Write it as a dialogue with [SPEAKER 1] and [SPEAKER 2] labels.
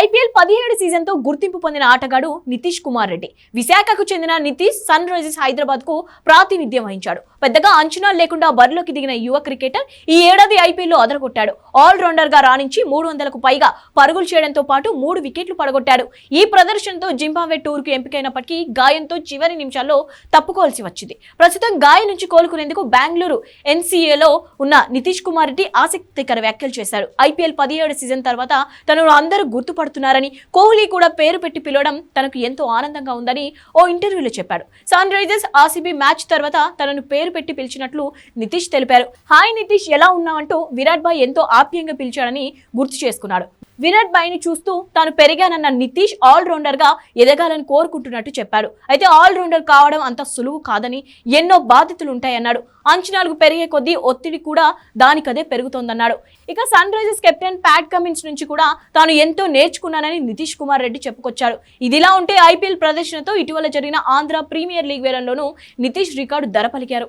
[SPEAKER 1] IPL పదిహేడు సీజన్తో గుర్తింపు పొందిన ఆటగాడు నితీష్ కుమార్ రెడ్డి. విశాఖకు చెందిన నితీష్ సన్ రైజర్స్ హైదరాబాద్కు ప్రాతినిధ్యం వహించాడు. పెద్దగా అంచనాలు లేకుండా బరిలోకి దిగిన యువ క్రికెటర్ ఈ ఏడాది ఐపీఎల్లో అదరగొట్టాడు. ఆల్ రౌండర్గా రాణించి మూడు వందలకు పైగా పరుగులు చేయడంతో పాటు మూడు వికెట్లు పడగొట్టాడు. ఈ ప్రదర్శనతో జింబాబ్వే టూర్కు ఎంపికైనప్పటికీ గాయంతో చివరి నిమిషాల్లో తప్పుకోవాల్సి వచ్చింది. ప్రస్తుతం గాయం నుంచి కోలుకునేందుకు బెంగళూరు ఎన్సీఏలో ఉన్న నితీష్ కుమార్ రెడ్డి ఆసక్తికర వ్యాఖ్యలు చేశారు. ఐపీఎల్ పదిహేడు సీజన్ తర్వాత తనను అందరూ గుర్తుపడుతున్నారని కోహ్లీ కూడా పేరు పెట్టి పిలవడం తనకు ఎంతో ఆనందంగా ఉందని ఓ ఇంటర్వ్యూలో చెప్పాడు సన్ రైజర్స్ ఆర్సీబీ మ్యాచ్ తర్వాత తనను పేరు పెట్టి పిలిచినట్లు నితీష్ తెలిపారు. హాయ్ నితీష్ ఎలా ఉన్నావంటూ విరాట్ బాయ్ ఎంతో ఆప్యాయంగా పిలిచాడని గుర్తు చేసుకున్నాడు. విరాట్ బాయ్ని చూస్తూ తాను పెరిగానన్న నితీష్ ఆల్రౌండర్గా ఎదగాలని కోరుకుంటున్నట్టు చెప్పాడు అయితే ఆల్ రౌండర్ కావడం అంత సులువు కాదని ఎన్నో బాధ్యతలు ఉంటాయన్నాడు అంచనాలకు పెరిగే కొద్దీ ఒత్తిడి కూడా దానికదే పెరుగుతోందన్నాడు. ఇక Sunrisers captain Pat Cummins నుంచి కూడా తాను ఎంతో నేర్చుకున్నానని నితీష్ కుమార్ రెడ్డి చెప్పుకొచ్చాడు ఇదిలా ఉంటే ఐపీఎల్ ప్రదర్శనతో ఇటీవల జరిగిన ఆంధ్ర ప్రీమియర్ లీగ్ వేలంలోనూ నితీష్ రికార్డు ధర పలికారు